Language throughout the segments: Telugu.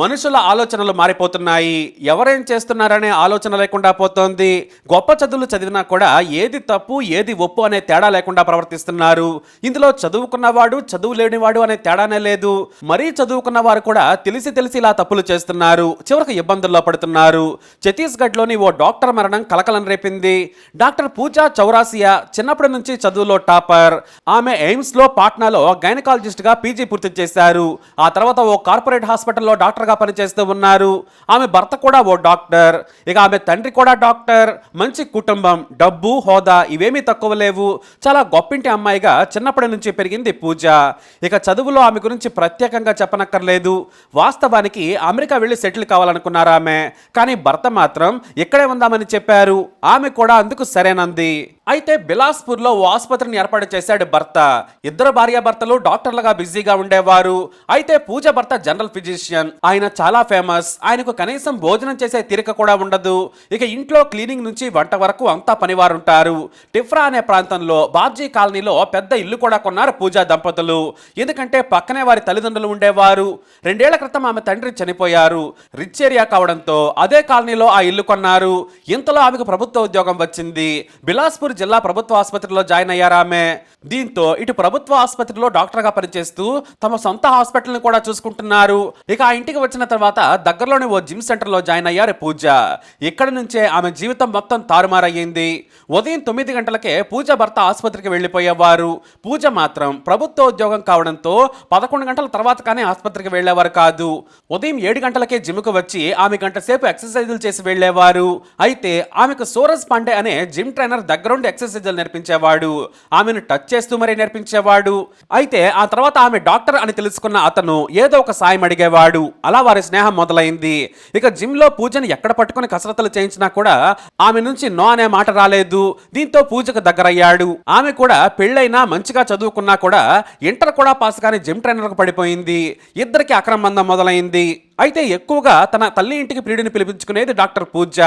మనుషుల ఆలోచనలు మారిపోతున్నాయి. ఎవరేం చేస్తున్నారనే ఆలోచన లేకుండా పోతోంది. గొప్ప చదువులు చదివినా కూడా ఏది తప్పు ఏది ఒప్పు అనే తేడా లేకుండా ప్రవర్తిస్తున్నారు. ఇందులో చదువుకున్నవాడు చదువు లేనివాడు అనే తేడానే లేదు. మరీ చదువుకున్న వారు కూడా తెలిసి తెలిసి ఇలా తప్పులు చేస్తున్నారు. చివరికి ఇబ్బందుల్లో పడుతున్నారు. ఛత్తీస్గఢ్లోని ఓ డాక్టర్ మరణం కలకలం రేపింది. డాక్టర్ పూజా చౌరాసియా చిన్నప్పటి నుంచి చదువులో టాపర్. ఆమె ఎయిమ్స్లో పాట్నాలో గైనకాలజిస్ట్గా పీజీ పూర్తి చేశారు. ఆ తర్వాత ఓ కార్పొరేట్ హాస్పిటల్లో డాక్టర్ డాక్టర్గా పనిచేస్తూ ఉన్నారు. ఆమె భర్త కూడా ఓ డాక్టర్. ఇక ఆమె తండ్రి కూడా డాక్టర్. మంచి కుటుంబం డబ్బు హోదా ఇవేమీ తక్కువ లేవు. చాలా గొప్పింటి అమ్మాయిగా చిన్నప్పటి నుంచి పెరిగింది పూజ. ఇక చదువులో ఆమె గురించి ప్రత్యేకంగా చెప్పనక్కర్లేదు. వాస్తవానికి అమెరికా వెళ్ళి సెటిల్ కావాలనుకున్నారు ఆమె. కానీ భర్త మాత్రం ఇక్కడే ఉందామని చెప్పారు. ఆమె కూడా అందుకు సరేనంది. అయితే బిలాస్పూర్లో ఓ ఆసుపత్రిని ఏర్పాటు చేశాడు భర్త. ఇద్దరు భార్యాభర్తలు డాక్టర్లుగా బిజీగా ఉండేవారు. అయితే పూజ భర్త జనరల్ ఫిజిషియన్. ఆయన చాలా ఫేమస్. ఆయనకు కనీసం భోజనం చేసే తీరిక కూడా ఉండదు. ఇక ఇంట్లో క్లీనింగ్ నుంచి వంట వరకు అంతా పనివారుంటారు. టిఫ్రా అనే ప్రాంతంలో బాబ్జీ కాలనీలో పెద్ద ఇల్లు కూడా కొన్నారు పూజా దంపతులు. ఎందుకంటే పక్కనే వారి తల్లిదండ్రులు ఉండేవారు. రెండేళ్ళ క్రితం ఆమె తండ్రి చనిపోయారు. రిచ్ ఏరియా కావడంతో అదే కాలనీలో ఆ ఇల్లు కొన్నారు. ఇంతలో ఆమెకు ప్రభుత్వ ఉద్యోగం వచ్చింది. బిలాస్పూర్ జిల్లా ప్రభుత్వ ఆసుపత్రిలో జాయిన్ అయ్యారు ఆమె దీంతో ఇటు ప్రభుత్వ ఆసుపత్రిలో డాక్టర్గా పనిచేస్తూ తమ సొంత హాస్పిటల్ని కూడా చూసుకుంటున్నారు. ఇక ఆ ఇంటికి వచ్చిన తర్వాత దగ్గరలోని ఓ జిమ్ సెంటర్లో జాయిన్ అయ్యారు పూజ. ఇక్కడ నుంచే ఆమె జీవితం మొత్తం తారుమారయ్యింది. ఉదయం తొమ్మిది గంటలకే పూజ భర్త ఆసుపత్రికి వెళ్ళిపోయేవారు. పూజ మాత్రం ప్రభుత్వ ఉద్యోగం కావడంతో పదకొండు గంటల తర్వాత కానీ ఆసుపత్రికి వెళ్ళేవారు కాదు. ఉదయం ఏడు గంటలకే జిమ్కు వచ్చి ఆమె గంట సేపు ఎక్సర్సైజులు చేసి వెళ్ళేవారు. అయితే ఆమెకు సూరజ్ పాండే అనే జిమ్ ట్రైనర్ దగ్గరుండి ఎక్సర్సైజులు నేర్పించేవాడు ఆమెను టచ్ చేస్తూ మరీ నేర్పించేవాడు. అయితే ఆ తర్వాత ఆమె డాక్టర్ అని తెలుసుకున్న అతను ఏదో ఒక సాయం అడిగేవాడు. అలా వారి స్నేహం మొదలైంది. ఇక జిమ్లో పూజను ఎక్కడ పట్టుకుని కసరత్తులు చేయించినా కూడా ఆమె నుంచి నో అనే మాట రాలేదు. దీంతో పూజకు దగ్గరయ్యాడు. ఆమె కూడా పెళ్ళైనా మంచిగా చదువుకున్నా కూడా ఇంటర్ కూడా పాస్ కానీ జిమ్ ట్రైనర్కు పడిపోయింది. ఇద్దరికి అక్రమందం మొదలైంది. అయితే ఎక్కువగా తన తల్లి ఇంటికి ప్రియుడిని పిలిపించుకునేది డాక్టర్ పూజ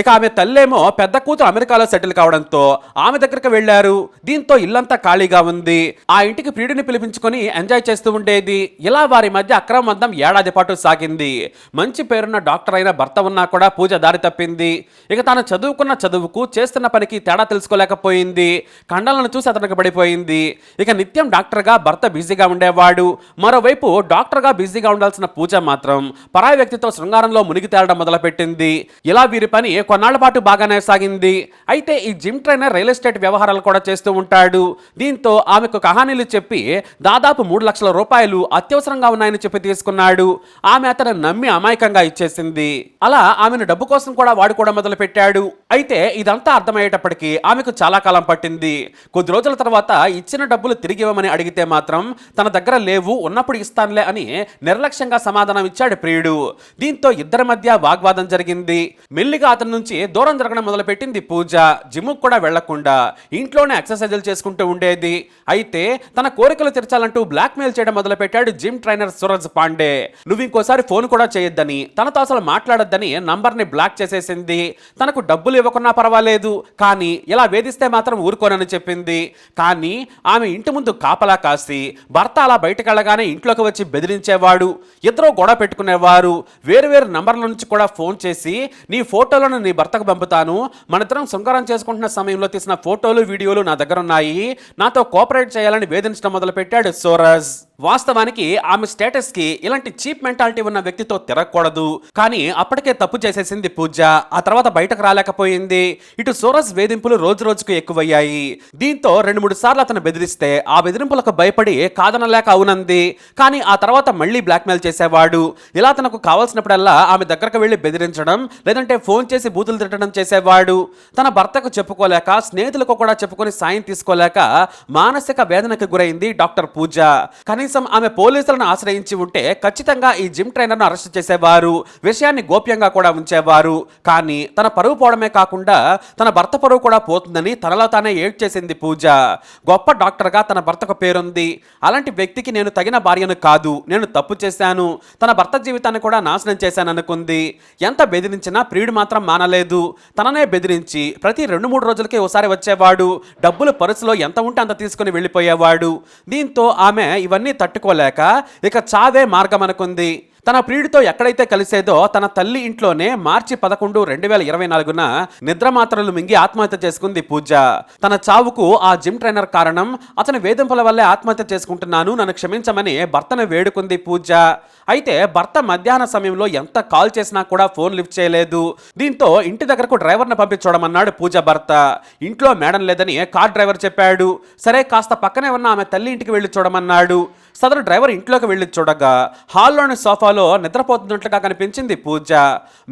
ఇక ఆమె తల్లేమో పెద్ద కూతురు అమెరికాలో సెటిల్ కావడంతో ఆమె దగ్గరికి వెళ్ళారు దీంతో ఇల్లంతా ఖాళీగా ఉంది. ఆ ఇంటికి ప్రియుడిని పిలిపించుకొని ఎంజాయ్ చేస్తూ ఉండేది. ఇలా వారి మధ్య అక్రమబంధం ఏడాది పాటు సాగింది. మంచి పేరున్న డాక్టర్ అయిన భర్త ఉన్నా కూడా పూజ దారి తప్పింది. ఇక తాను చదువుకున్న చదువుకు చేస్తున్న పనికి తేడా తెలుసుకోలేకపోయింది. కండలను చూసి అతనికి పడిపోయింది. ఇక నిత్యం డాక్టర్గా భర్త బిజీగా ఉండేవాడు. మరోవైపు డాక్టర్గా బిజీగా ఉండాల్సిన పూజ మాత్రం పరాయి వ్యక్తితో శృంగారంలో మునిగి తేలడం మొదలుపెట్టింది. ఇలా వీరి పని కొన్నాళ్ళ పాటు బాగానే సాగింది. అయితే ఈ జిమ్ ట్రైనర్ రియల్ ఎస్టేట్ వ్యవహారాలు కూడా చేస్తూ ఉంటాడు. దీంతో ఆమెకు కహానీలు చెప్పి దాదాపు మూడు లక్షల రూపాయలు అత్యవసరంగా ఉన్నాయని చెప్పి తీసుకున్నాడు. ఆమె అతను నమ్మి అమాయకంగా ఇచ్చేసింది. అలా ఆమెను డబ్బు కోసం కూడా వాడుకోవడం మొదలు పెట్టాడు అయితే ఇదంతా అర్థమయ్యేటప్పటికీ ఆమెకు చాలా కాలం పట్టింది. కొద్ది రోజుల తర్వాత ఇచ్చిన డబ్బులు తిరిగి ఇవ్వమని అడిగితే మాత్రం తన దగ్గర లేవు ఉన్నప్పుడు ఇస్తానులే అని నిర్లక్ష్యంగా సమాధానం ఇచ్చాడు ప్రియుడు. దీంతో ఇద్దరి మధ్య వాగ్వాదం జరిగింది. మెల్లిగా అతని నుంచి దూరం జరగడం మొదలుపెట్టింది పూజ. జిమ్కు కూడా వెళ్ళకుండా ఇంట్లోనే ఎక్సర్సైజులు చేసుకుంటూ ఉండేది. అయితే తన కోరికలు తీర్చాలంటూ బ్లాక్మెయిల్ చేయడం మొదలుపెట్టాడు జిమ్ ట్రైనర్ సూరజ్ పాండే. నువ్వు ఇంకోసారి ఫోన్ కూడా చేయొద్దని తనతో అసలు మాట్లాడొద్దని నంబర్ని బ్లాక్ చేసేసింది. తనకు డబ్బులు ఇవ్వకున్నా పర్వాలేదు కానీ ఇలా వేధిస్తే మాత్రం ఊరుకోనని చెప్పింది. కానీ ఆమె ఇంటి ముందు కాపలా కాసి భర్త అలా బయటకెళ్ళగానే ఇంట్లోకి వచ్చి బెదిరించేవాడు. ఇద్దరు గొడవ పెట్టుకునే వేరు వేరు నంబర్ల నుంచి కూడా ఫోన్ చేసి నీ ఫోటోలను నీ భర్తకు పంపుతాను. మనిద్దరం శృంగారం చేసుకుంటున్న సమయంలో తీసిన ఫోటోలు వీడియోలు నా దగ్గర ఉన్నాయి. నాతో కోఆపరేట్ చేయాలని వేధించడం మొదలుపెట్టాడు సోరజ్. వాస్తవానికి ఆమె స్టేటస్కి ఇలాంటి చీప్ మెంటాలిటీ ఉన్న వ్యక్తితో తిరగకూడదు. కానీ అప్పటికే తప్పు చేసేసింది పూజ. ఆ తర్వాత బయటకు రాలేకపోయింది. ఇటు సోరస్ వేధింపులు రోజు రోజుకు ఎక్కువయ్యాయి. దీంతో రెండు మూడు సార్లు అతను బెదిరిస్తే ఆ బెదిరింపులకు భయపడి కాదనలేక అవునంది. కానీ ఆ తర్వాత మళ్ళీ బ్లాక్మెయిల్ చేసేవాడు. ఇలా తనకు కావాల్సినప్పుడల్లా ఆమె దగ్గరకు వెళ్ళి బెదిరించడం లేదంటే ఫోన్ చేసి బూతులు తిట్టడం చేసేవాడు. తన భర్తకు చెప్పుకోలేక స్నేహితులకు కూడా చెప్పుకొని సాయం తీసుకోలేక మానసిక వేదనకు గురైంది డాక్టర్ పూజ. కనీసం ఆమె పోలీసులను ఆశ్రయించి ఉంటే ఖచ్చితంగా ఈ జిమ్ ట్రైనర్ను అరెస్ట్ చేసేవారు విషయాన్ని గోప్యంగా కూడా ఉంచేవారు. కానీ తన పరువు పోవడమే కాకుండా తన భర్త పరువు కూడా పోతుందని తనలో తానే ఏడ్చేసింది పూజ. గొప్ప డాక్టర్గా తన భర్తకు పేరుంది. అలాంటి వ్యక్తికి నేను తగిన భార్యను కాదు నేను తప్పు చేశాను. తన భర్త జీవితాన్ని కూడా నాశనం చేశాను అనుకుంది ఎంత బెదిరించినా ప్రియుడు మాత్రం మానలేదు. తననే బెదిరించి ప్రతి రెండు మూడు రోజులకి ఒకసారి వచ్చేవాడు. డబ్బులు పరుసులో ఎంత ఉంటే అంత తీసుకుని వెళ్ళిపోయేవాడు. దీంతో ఆమె ఇవన్నీ తట్టుకోలేక ఇక చావే మార్గం అనుకుంది తన ప్రియుడితో ఎక్కడైతే కలిసేదో తన తల్లి ఇంట్లోనే మార్చి పదకొండు రెండు వేల ఇరవై నాలుగున నిద్ర మాత్రలు మింగి ఆత్మహత్య చేసుకుంది పూజ. తన చావుకు ఆ జిమ్ ట్రైనర్ కారణం అతని వేధింపుల వల్లే ఆత్మహత్య చేసుకుంటున్నాను నన్ను క్షమించమని భర్తను వేడుకుంది పూజ. అయితే భర్త మధ్యాహ్న సమయంలో ఎంత కాల్ చేసినా కూడా ఫోన్ లిఫ్ట్ చేయలేదు. దీంతో ఇంటి దగ్గరకు డ్రైవర్ను పంపించోడమన్నాడు పూజ భర్త. ఇంట్లో మేడం లేదని కార్ డ్రైవర్ చెప్పాడు. సరే కాస్త పక్కనే ఉన్న ఆమె తల్లి ఇంటికి వెళ్ళి చూడమన్నాడు. సదరు డ్రైవర్ ఇంట్లోకి వెళ్ళి చూడగా హాల్లోని సోఫాలో నిద్రపోతున్నట్లుగా కనిపించింది పూజ.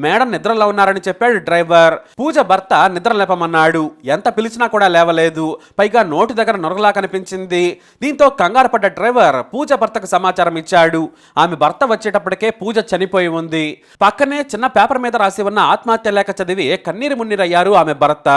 మేడం నిద్రలో ఉన్నారని చెప్పాడు డ్రైవర్. పూజ భర్త నిద్ర లేపమన్నాడు. ఎంత పిలిచినా కూడా లేవలేదు. పైగా నోటి దగ్గర నొరగలా కనిపించింది. దీంతో కంగారు పడ్డ డ్రైవర్ పూజ భర్తకు సమాచారం ఇచ్చాడు. ఆమె భర్త వచ్చేటప్పటికే పూజ చనిపోయి ఉంది. పక్కనే చిన్న పేపర్ మీద రాసి ఉన్న ఆత్మహత్య లేఖ చదివి కన్నీరు మున్నీరయ్యారు ఆమె భర్త.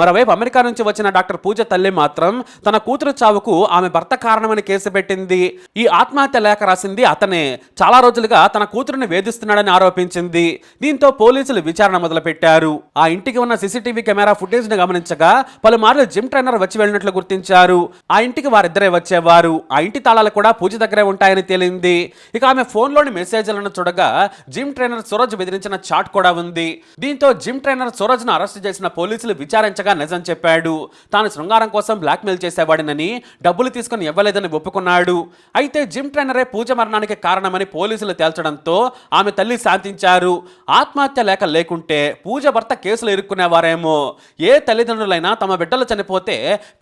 మరోవైపు అమెరికా నుంచి వచ్చిన డాక్టర్ పూజ తల్లి మాత్రం తన కూతురు చావుకు ఆమె భర్త కారణమని కేసు పెట్టింది. ఈ ఆత్మహత్య లేఖ రాసింది అతనే. చాలా రోజులుగా తన కూతురుని వేధిస్తున్నాడని ఆరోపించింది. దీంతో పోలీసులు విచారణ మొదలుపెట్టారు. ఆ ఇంటికి ఉన్న సీసీటీవీ కెమెరా ఫుటేజ్ని గమనించగా పలుమార్లు జిమ్ ట్రైనర్ వచ్చి వెళ్ళినట్లు గుర్తించారు. ఆ ఇంటికి వారిద్దరే వచ్చేవారు. ఆ ఇంటి తాళాలు కూడా పూజ దగ్గరే ఉంటాయని తేలింది. ఇక ఆమె ఫోన్లోని మెసేజ్లను చూడగా జిమ్ ట్రైనర్ సూరజ్ బెదిరించిన చాట్ కూడా ఉంది. దీంతో జిమ్ ట్రైనర్ సూరజ్ను అరెస్ట్ చేసిన పోలీసులు విచారించగా నిజం చెప్పాడు. తాను శృంగారం కోసం బ్లాక్మెయిల్ చేసేవాడినని డబ్బులు తీసుకుని ఇవ్వలేదని ఒప్పుకున్నాడు. అయితే జిమ్ ట్రైనరే పూజ మరణానికి కారణమని పోలీసులు తేల్చడంతో ఆమె తల్లి శాంతించారు. ఆత్మహత్య లేక లేకుంటే పూజ భర్త కేసులు ఇరుక్కునేవారేమో. ఏ తల్లిదండ్రులైనా తమ బిడ్డలు చనిపోతే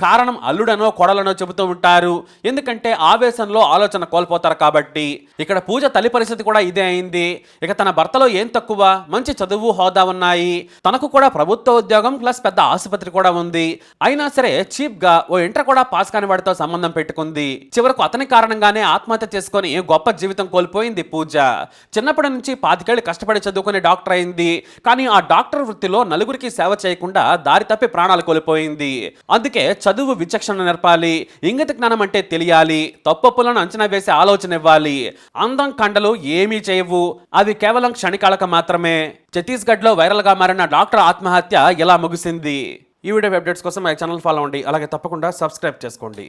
కారణం అల్లుడనో కొడలనో చెబుతూ ఉంటారు. ఎందుకంటే ఆవేశంలో ఆలోచన కోల్పోతారు కాబట్టి. ఇక్కడ పూజ తల్లి పరిస్థితి కూడా ఇదే అయింది. ఇక తన భర్తలో ఏం తక్కువ? మంచి చదువు హోదా ఉన్నాయి. తనకు కూడా ప్రభుత్వ ఉద్యోగం ప్లస్ పెద్ద ఆసుపత్రి కూడా ఉంది. అయినా సరే చీప్గా ఓ ఇంటర్ కూడా పాస్ కాని వాడితో సంబంధం పెట్టుకుంది. చివరకు అతని కారణంగానే ఆత్మహత్య చేసుకొని గొప్ప జీవితం కోల్పోయింది పూజ. చిన్నప్పటి నుంచి పాతికేళ్ళు కష్టపడి చదువుకుని డాక్టర్ అయింది. కానీ ఆ డాక్టర్ వృత్తిలో నలుగురికి సేవ చేయకుండా దారి తప్పి ప్రాణాలు కోల్పోయింది. అందుకే చదువు విచక్షణ నేర్పాలి ఇంగిత జ్ఞానం అంటే తెలియాలి తప్పప్పులను అంచనా వేసే ఆలోచన ఇవ్వాలి. అందం కండలు ఏమీ చేయవు అవి కేవలం క్షణికాలక మాత్రమే. ఛత్తీస్గఢ్లో వైరల్గా మారిన డాక్టర్ ఆత్మహత్య ఇలా ముగిసింది? ఈ వీడియో అప్డేట్స్ కోసం మా ఛానల్ ఫాలో అవ్వండి. అలాగే తప్పకుండా సబ్స్క్రైబ్ చేసుకోండి.